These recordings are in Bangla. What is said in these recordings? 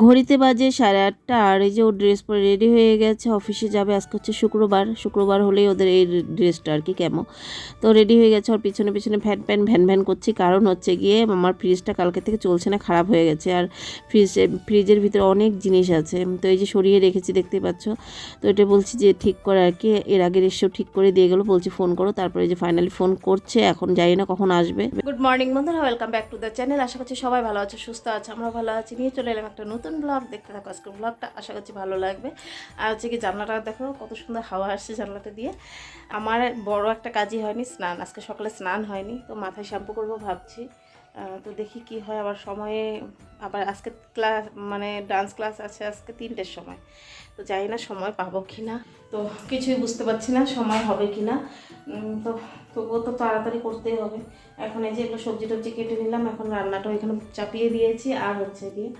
ঘড়িতে বাজে সাড়ে আটটা, আর এই যে ও ড্রেস পরে রেডি হয়ে গেছে অফিসে যাবে। আজকে হচ্ছে শুক্রবার। শুক্রবার হলেই ওদের এই ড্রেসটা আর কি কেমন তো রেডি হয়ে গেছে, ওর পিছনে পিছনে ভ্যান প্যান ভ্যান ভ্যান করছি। কারণ হচ্ছে গিয়ে আমার ফ্রিজটা কালকে থেকে চলছে না, খারাপ হয়ে গেছে। আর ফ্রিজ ফ্রিজের ভিতরে অনেক জিনিস আছে। তো এই যে সরিয়ে রেখেছি, দেখতে পাচ্ছ? তো এটা বলছি যে ঠিক করে আর কি, এর আগের এসেও ঠিক করে দিয়ে গেলো। বলছি ফোন করো, তারপরে যে ফাইনালি ফোন করছে। এখন জানি না কখন আসবে। গুড মর্নিং বন্ধুরা welcome back to the channel আশা করছি সবাই ভালো আছে, সুস্থ আছে আমরা ভালো আছি। নিয়ে চলে এলাম একটা ব্লগ দেখতে থাকো। আজকে ব্লগটা আশা করছি ভালো লাগবে। আর হচ্ছে কি জানলাটা দেখো, কত সুন্দর হাওয়া আসছে জানলাটা দিয়ে। আমার বড় একটা কাজই হয়নি, স্নান। আজকে সকালে স্নান হয়নি, তো মাথায় শ্যাম্পু করব ভাবছি। তো দেখি কি হয়, আবার সময়ে, আবার আজকে ক্লাস মানে ডান্স ক্লাস আছে আজকে তিনটের সময়। তো জানি না সময় পাবো কি না তো কিছুই বুঝতে পারছি না সময় হবে কি না তো তবুও তো তাড়াতাড়ি করতেই হবে। এখন এই যে এগুলো সবজি টবজি কেটে নিলাম, এখন রান্নাটা এখানে চাপিয়ে দিয়েছি। আর হচ্ছে গিয়ে,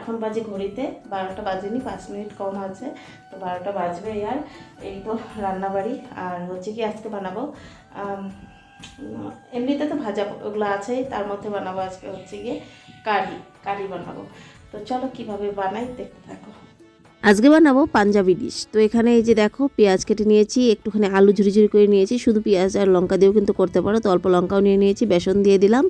এখন বাজে ঘড়িতে, বারোটা বাজেনি, পাঁচ মিনিট কম আছে। তো বারোটা বাজবে আর। এই তো রান্নাবাড়ি। আর হচ্ছে কি আজকে বানাবো এমনিতে তো ভাজা ওগুলো আছেই, তার মধ্যে বানাবো আজকে হচ্ছে গিয়ে কারি কারি বানাবো। তো চলো কীভাবে বানাই, দেখতে থাকো। আজকে বানাবো পাঞ্জাবি ডিশ তো এখানে এই যে দেখো, পেঁয়াজ কেটে নিয়েছি, একটুখানি আলু ঝুরি ঝুরি করে নিয়েছি, শুধু পেঁয়াজ আর লঙ্কা দিয়েও কিন্তু করতে পারো। তো অল্প লঙ্কাও নিয়ে নিয়েছি, বেসন দিয়ে দিলাম।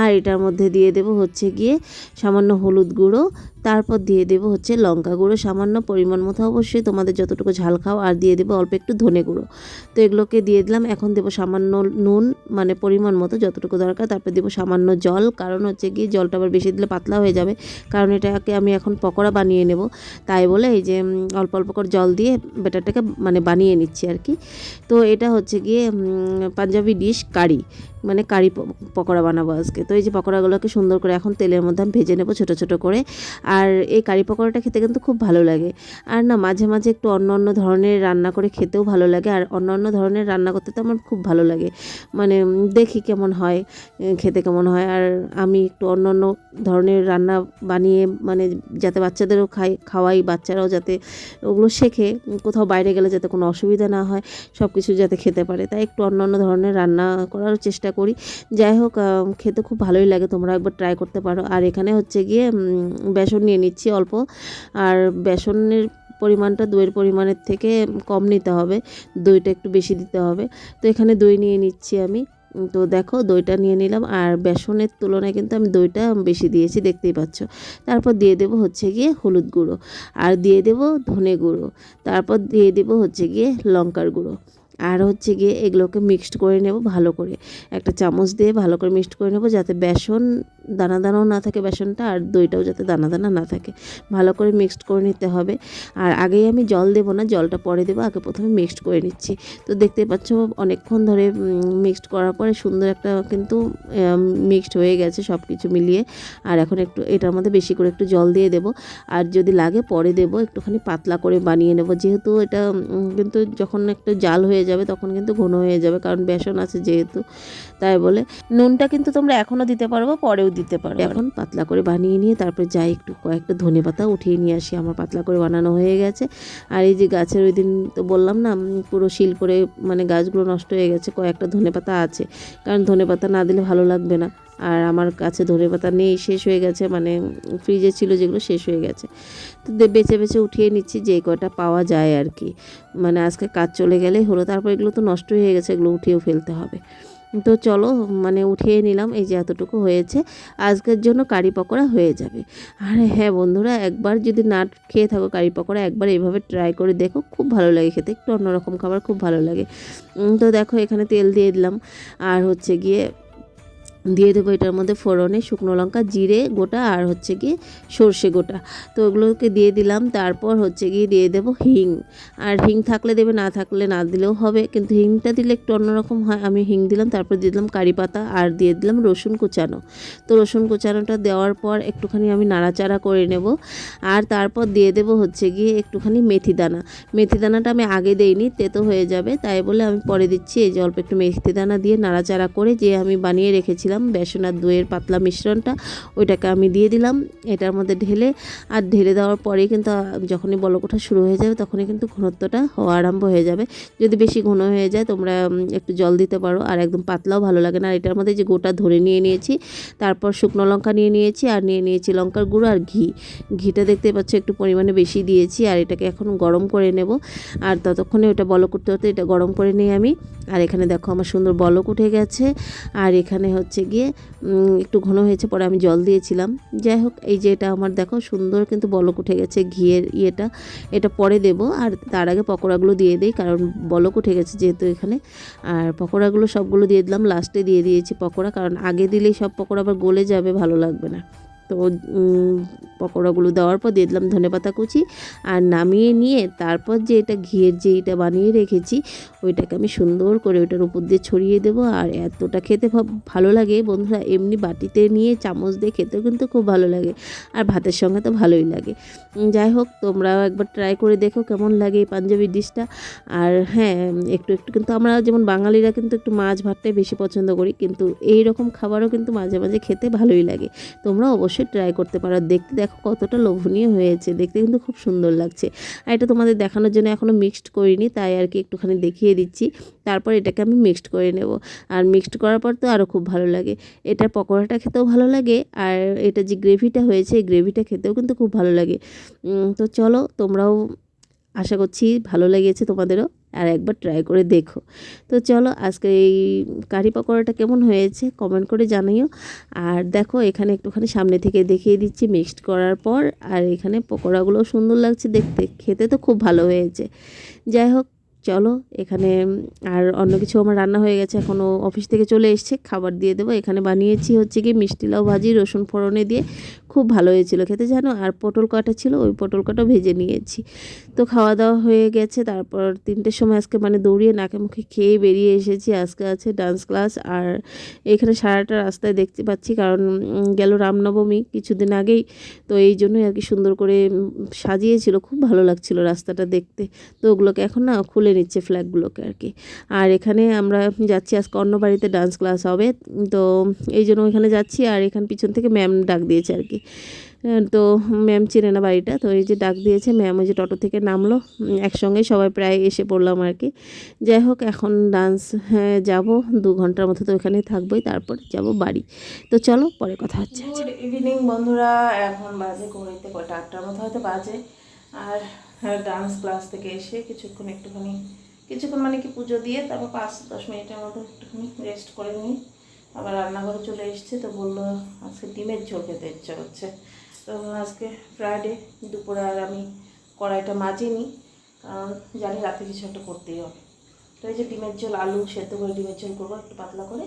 আর এটার মধ্যে দিয়ে দেবো হচ্ছে গিয়ে সামান্য হলুদ গুঁড়ো, তারপর দিয়ে দেবো হচ্ছে লঙ্কা গুঁড়ো, সামান্য পরিমাণ মতো অবশ্যই তোমাদের যতটুকু ঝাল খাও, আর দিয়ে দেবো অল্প একটু ধনে গুঁড়ো। তো এগুলোকে দিয়ে দিলাম, এখন দেবো সামান্য নুন মানে পরিমাণ মতো যতটুকু দরকার, তারপর দেবো সামান্য জল, কারণ হচ্ছে গিয়ে জলটা আবার বেশি দিলে পাতলা হয়ে যাবে, কারণ এটাকে আমি এখন পকোড়া বানিয়ে নেব। তাই বলে এই যে অল্প অল্প করে জল দিয়ে ব্যাটারটাকে মানে বানিয়ে নিচ্ছি আর কি। তো এটা হচ্ছে গিয়ে পাঞ্জাবি ডিশ কারি। মানে কারি পকোড়া বানাবো আজকে। তো এই যে পকোড়াগুলোকে সুন্দর করে এখন তেলের মধ্যে আমি ভেজে নেব ছোটো ছোটো করে। আর এই কারি পকোড়াটা খেতে কিন্তু খুব ভালো লাগে। আর না, মাঝে মাঝে একটু অন্য অন্য ধরনের রান্না করে খেতেও ভালো লাগে। আর অন্য অন্য ধরনের রান্না করতে তো আমার খুব ভালো লাগে। মানে দেখি কেমন হয় খেতে কেমন হয়। আর আমি একটু অন্য অন্য ধরনের রান্না বানিয়ে মানে যাতে বাচ্চাদেরও খাই, খাওয়াই, বাচ্চারাও যাতে ওগুলো শেখে, কোথাও বাইরে গেলে যাতে কোনো অসুবিধা না হয় সব কিছু যাতে খেতে পারে। তাই একটু অন্য অন্য ধরনের রান্না করার চেষ্টা করি। যাই হোক খেতে খুব ভালোই লাগে, তোমরা একবার ট্রাই করতে পারো। আর এখানে হচ্ছে গিয়ে বেসন নিয়ে নিচ্ছি অল্প। আর বেসনের পরিমাণটা দইয়ের পরিমাণের থেকে কম নিতে হবে। দইটা একটু বেশি দিতে হবে। তো এখানে দই নিয়ে নিচ্ছি আমি। তো দেখো, দইটা নিয়ে নিলাম। আর বেসনের তুলনায় কিন্তু আমি দইটা বেশি দিয়েছি, দেখতেই পাচ্ছ। তারপর দিয়ে দেবো হচ্ছে গিয়ে হলুদ গুঁড়ো। আর দিয়ে দেবো ধনে গুঁড়ো। তারপর দিয়ে দেবো হচ্ছে গিয়ে লঙ্কার গুঁড়ো। আর হচ্ছে গিয়ে এগুলোকে মিক্সড করে নেব ভালো করে। একটা চামচ দিয়ে ভালো করে মিক্সড করে নেব যাতে বেসন, দানা দানাও না থাকে বেসনটা আর দইটাও যাতে দানা দানা না থাকে। ভালো করে মিক্সড করে নিতে হবে। আর আগেই আমি জল দেবো না, জলটা পরে দেবো, আগে প্রথমে মিক্সড করে নিচ্ছি। তো দেখতেই পাচ্ছ অনেকক্ষণ ধরে মিক্সড করার পরে সুন্দর একটা কিন্তু মিক্সড হয়ে গেছে সব কিছু মিলিয়ে। আর এখন একটু, এটার মধ্যে বেশি করে একটু জল দিয়ে দেবো। আর যদি লাগে পরে দেবো, একটুখানি পাতলা করে বানিয়ে নেব। যেহেতু এটা কিন্তু যখন একটু জাল হয়ে যাবে, তখন কিন্তু ঘন হয়ে যাবে, কারণ বেসন আছে যেহেতু, তাই বলে। নুনটা কিন্তু তোমরা এখনও দিতে পারব পরেও দিতে পারো। এখন পাতলা করে বানিয়ে নিয়ে তারপরে যাই একটু কয়েকটা ধনে পাতা উঠিয়ে নিয়ে আসি, আমার পাতলা করে বানানো হয়ে গেছে। আর এই যে গাছের ওই দিন তো বললাম না পুরো শিল করে মানে গাছগুলো নষ্ট হয়ে গেছে, কয়েকটা ধনে পাতা আছে। কারণ ধনে পাতা না দিলে ভালো লাগবে না। আর আমার কাছে ধনে পাতা নেই, শেষ হয়ে গেছে মানে ফ্রিজে ছিল যেগুলো শেষ হয়ে গেছে। তো বেছে বেছে উঠিয়ে নিচ্ছি, যে কয়টা পাওয়া যায় আর কি। মানে আজকে কাজ চলে গেলেই হলো, তারপর এগুলো তো নষ্ট হয়ে গেছে, এগুলো উঠিয়েও ফেলতে হবে। তো চলো মানে উঠিয়ে নিলাম, এই যে এতটুকু হয়েছে। আজকের জন্য কারি পকোড়া হয়ে যাবে। আর হ্যাঁ বন্ধুরা, একবার যদি না খেয়ে থাকো কারি পকোড়া, একবার এইভাবে ট্রাই করে দেখো, খুব ভালো লাগে খেতে। একটু অন্যরকম খাবার খুব ভালো লাগে। তো দেখো, এখানে তেল দিয়ে দিলাম। আর হচ্ছে গিয়ে দিয়ে দেবো এটার মধ্যে ফোড়নে শুকনো লঙ্কা, জিরে গোটা আর হচ্ছে গিয়ে সর্ষে গোটা। তো ওগুলোকে দিয়ে দিলাম, তারপর হচ্ছে গিয়ে দিয়ে দেবো হিং। আর হিং থাকলে দেবে, না থাকলে না দিলেও হবে, কিন্তু হিংটা দিলে একটু অন্যরকম হয়। আমি হিং দিলাম, তারপর দিয়ে দিলাম কারি পাতা আর দিয়ে দিলাম রসুন কুচানো। তো রসুন কুচানোটা দেওয়ার পর একটুখানি আমি নাড়াচাড়া করে নেব। আর তারপর দিয়ে দেবো হচ্ছে গিয়ে একটুখানি মেথি দানা। মেথি দানাটা আমি আগে দেইনি, তেতো হয়ে যাবে, তাই বলে আমি পরে দিচ্ছি। এই যে অল্প একটু মেথি দানা দিয়ে নাড়াচাড়া করে যে আমি বানিয়ে রেখেছিলাম রেখেছিলাম বেসন আর দইয়ের পাতলা মিশ্রণটা, ওইটাকে আমি দিয়ে দিলাম। এটার মধ্যে ঢেলে, আর ঢেলে দেওয়ার পরেই কিন্তু যখনই বলক ওঠা শুরু হয়ে যাবে তখনই কিন্তু ঘনত্বটা হওয়া আরম্ভ হয়ে যাবে। যদি বেশি ঘন হয়ে যায় তোমরা একটু জল দিতে পারো, আর একদম পাতলাও ভালো লাগে না। আর এটার মধ্যে যে গোটা ধরে নিয়ে নিয়েছি, তারপর শুকনো লঙ্কা নিয়ে নিয়েছি, আর নিয়ে নিয়েছি লঙ্কার গুঁড়ো আর ঘি। ঘিটা দেখতে পাচ্ছ একটু পরিমাণে বেশি দিয়েছি, আর এটাকে এখন গরম করে নেব। আর ততক্ষণে ওটা বলক উঠতে হতে এটা গরম করে নিই আমি। আর এখানে দেখো আমার সুন্দর বলক উঠে গেছে। আর এখানে হচ্ছে গিয়ে একটু ঘন হয়েছে, পরে আমি জল দিয়েছিলাম। যাই হোক, এই যে এটা আমার দেখো সুন্দর কিন্তু বলক উঠে গেছে ঘিয়ের ইয়েটা। এটা পরে দেব, আর তার আগে পকোড়াগুলো দিয়ে দিই, কারণ বলক উঠে গেছে যেহেতু এখানে। আর পকোড়াগুলো সবগুলো দিয়ে দিলাম লাস্টে দিয়ে দিয়েছি পকোড়া, কারণ আগে দিলেই সব পকোড়া আবার গলে যাবে, ভালো লাগবে না। তো পকোড়াগুলো দেওয়ার পর দিয়ে দিলাম ধনেপাতা কুচি আর নামিয়ে নিয়ে তারপর যে এটা ঘিয়ের যে এটা বানিয়ে রেখেছি, ওইটাকে আমি সুন্দর করে ওইটার উপর দিয়ে ছড়িয়ে দেবো। আর এতটা খেতে ভালো লাগে বন্ধুরা, এমনি বাটিতে নিয়ে চামচ দিয়ে খেতেও কিন্তু খুব ভালো লাগে আর ভাতের সঙ্গে তো ভালোই লাগে। যাই হোক, তোমরাও একবার ট্রাই করে দেখো কেমন লাগে এই পাঞ্জাবি ডিশটা। আর হ্যাঁ একটু একটু কিন্তু আমরা যেমন বাঙালিরা কিন্তু একটু মাছ ভাতটাই বেশি পছন্দ করি, কিন্তু এই রকম খাবারও কিন্তু মাঝে মাঝে খেতে ভালোই লাগে। তোমরা অবশ্যই ট্রাই করতে পারো। দেখতে দেখো কতটা লোভনীয় হয়েছে। দেখতে কিন্তু খুব সুন্দর লাগছে। আর এটা তোমাদের দেখানোর জন্য এখনও মিক্সড করিনি, তাই আর কি একটুখানি দেখিয়ে দিচ্ছি। তারপর এটাকে আমি মিক্সড করে নেব। আর মিক্সড করার পর তো আরও খুব ভালো লাগে। এটার পকোড়াটা খেতেও ভালো লাগে। আর এটা যে গ্রেভিটা হয়েছে, এই গ্রেভিটা খেতেও কিন্তু খুব ভালো লাগে। তো চলো তোমরাও আশা করছি ভালো লেগেছে তোমাদেরও, আর একবার ট্রাই করে দেখো। তো চলো, আজকে এই কারি পকোড়াটা কেমন হয়েছে কমেন্ট করে জানিও। আর দেখো, এখানে একটুখানি সামনে থেকে দেখিয়ে দিচ্ছি মিক্সড করার পর, আর এখানে পকোড়াগুলো সুন্দর লাগছে দেখতে, খেতে তো খুব ভালো হয়েছে। যাই হোক, চলো, এখানে, আর অন্য কিছু আমার রান্না হয়ে গেছে এখনও অফিস থেকে চলে এসছে, খাবার দিয়ে দেবো। এখানে বানিয়েছি হচ্ছে কি মিষ্টি লাউ ভাজি, রসুন ফোড়নে দিয়ে খুব ভালো হয়েছিল খেতে জানো? আর পটল কাটা ছিল, ওই পটল কাটা ভেজে নিয়েছি। তো খাওয়া দাওয়া হয়ে গেছে, তারপর তিনটের সময় আজকে মানে দৌড়িয়ে নাকে মুখে খেয়ে বেরিয়ে এসেছি। আজকে আছে ডান্স ক্লাস আর এখানে সারাটা রাস্তায় দেখতে পাচ্ছি, কারণ গেল রামনবমী কিছুদিন আগেই। তো এই জন্যই আর কি সুন্দর করে সাজিয়েছিল, খুব ভালো লাগছিল রাস্তাটা দেখতে। তো ওগুলোকে এখন না খুলে নিচ্ছে ফ্ল্যাগগুলোকে আর কি। আর এখানে আমরা যাচ্ছি, আজকে অন্য বাড়িতে ডান্স ক্লাস হবে। তো এই জন্য ওইখানে যাচ্ছি আর এখান পিছন থেকে ম্যাম ডাক দিয়েছে আর কি। তো ম্যাম চেনে না বাড়িটা, তো এই যে ডাক দিয়েছে, ম্যাম ওই যে টোটো থেকে নামলো একসঙ্গে সবাই প্রায় এসে পড়লাম আর কি। যাই হোক, এখন ডান্স হ্যাঁ যাব, দু ঘণ্টার মতো তো ওখানেই থাকবোই, তারপর যাব বাড়ি। তো চলো, পরে কথা হচ্ছে। গুড ইভিনিং বন্ধুরা, এখন বাজে ঘড়িতে কয়টা আটটার মতো হয়তো বাজে। আর হ্যাঁ ডান্স ক্লাস থেকে এসে কিছুক্ষণ একটুখানি, কিছুক্ষণ মানে কি পুজো দিয়ে তারপর পাঁচ দশ মিনিটের মতো একটুখানি রেস্ট করে নিই। আবার রান্নাঘরে চলে এসছে, তো বলল আজকে ডিমের ঝোল খেতে ইচ্ছা হচ্ছে তো আজকে ফ্রাইডে দুপুরে আর আমি কড়াইটা মাজিনি, কারণ জানি রাতে কিছু একটা করতেই হবে। তো এই যে ডিমের ঝোল, আলু সেদ্ধ করে ডিমের ঝোল করব একটু পাতলা করে,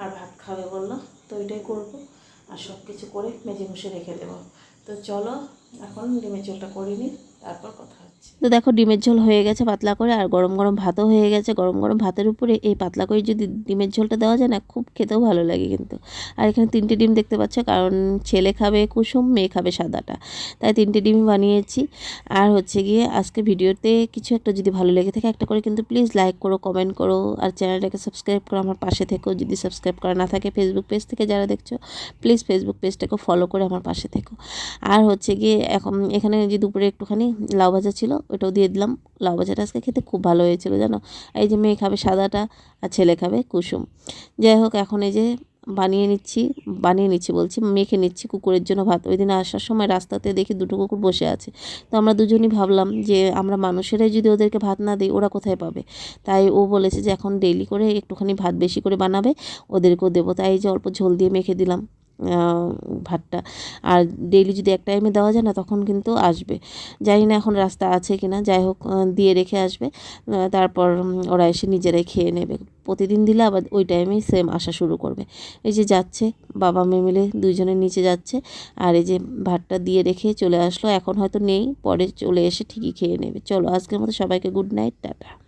আর ভাত খাবে বলল, তো এটাই করব। আর সব কিছু করে মেজে মুছে রেখে দেবো। তো চলো, এখন ডিমের ঝোলটা করে নিই, তারপর কথা তো দেখো ডিমের ঝোল হয়ে গেছে পাতলা করে, আর গরম গরম ভাতও হয়ে গেছে। গরম গরম ভাতের উপরে এই পাতলা করে যদি ডিমের ঝোলটা দেওয়া যায় না, খুব খেতেও ভালো লাগে কিন্তু। আর এখানে তিনটে ডিম দেখতে পাচ্ছ, কারণ ছেলে খাবে কুসুম, মেয়ে খাবে সাদাটা। তাই তিনটে ডিম বানিয়েছি। আর হচ্ছে গিয়ে আজকে ভিডিওতে কিছু একটা যদি ভালো লেগে থাকে, একটা করে কিন্তু প্লিজ লাইক করো, কমেন্ট করো। আর চ্যানেলটাকে সাবস্ক্রাইব করো আমার পাশে থেকো। যদি সাবস্ক্রাইব করা না থাকে ফেসবুক পেজ থেকে যারা দেখছ, প্লিজ ফেসবুক পেজটাকে ফলো করে আমার পাশে থেকো। আর হচ্ছে গিয়ে এখন এখানে যে দুপুরে একটুখানি লাউ ভাজা ছিল ওটাও দিয়ে দিলাম। লাউ ভাজাটা আজকে খেতে খুব ভালো হয়েছিল, জানো? এই যে মেয়ে খাবে সাদাটা আর ছেলে খাবে কুসুম। যাই হোক, এখন এই যে বানিয়ে নিচ্ছি বানিয়ে নিচ্ছি বলছি, মেখে নিচ্ছি কুকুরের জন্য ভাত। ওই দিন আসার সময় রাস্তাতে দেখি দুটো কুকুর বসে আছে। তো আমরা দুজনই ভাবলাম যে আমরা মানুষেরাই যদি ওদেরকে ভাত না দিই, ওরা কোথায় পাবে? তাই ও বলেছে যে এখন ডেইলি করে একটুখানি ভাত বেশি করে বানাবে, ওদেরকেও দেবো। তাই যে অল্প ঝোল দিয়ে মেখে দিলাম। ভাতটা। আর ডেইলি যদি এক টাইমে দেওয়া যায় না, তখন কিন্তু আসবে। জানি না এখন রাস্তা আছে কি না যাই হোক দিয়ে রেখে আসবে। তারপর ওরা এসে নিজেরাই খেয়ে নেবে। প্রতিদিন দিলে আবার ওই টাইমেই সেম আসা শুরু করবে। এই যে যাচ্ছে, বাবা মেয়ে মিলে দুইজনের নিচে যাচ্ছে। আর এই যে ভাতটা দিয়ে রেখে চলে আসলো, এখন হয়তো নেই, পরে চলে এসে ঠিকই খেয়ে নেবে। চলো, আজকের মতো সবাইকে গুড নাইট টাটা।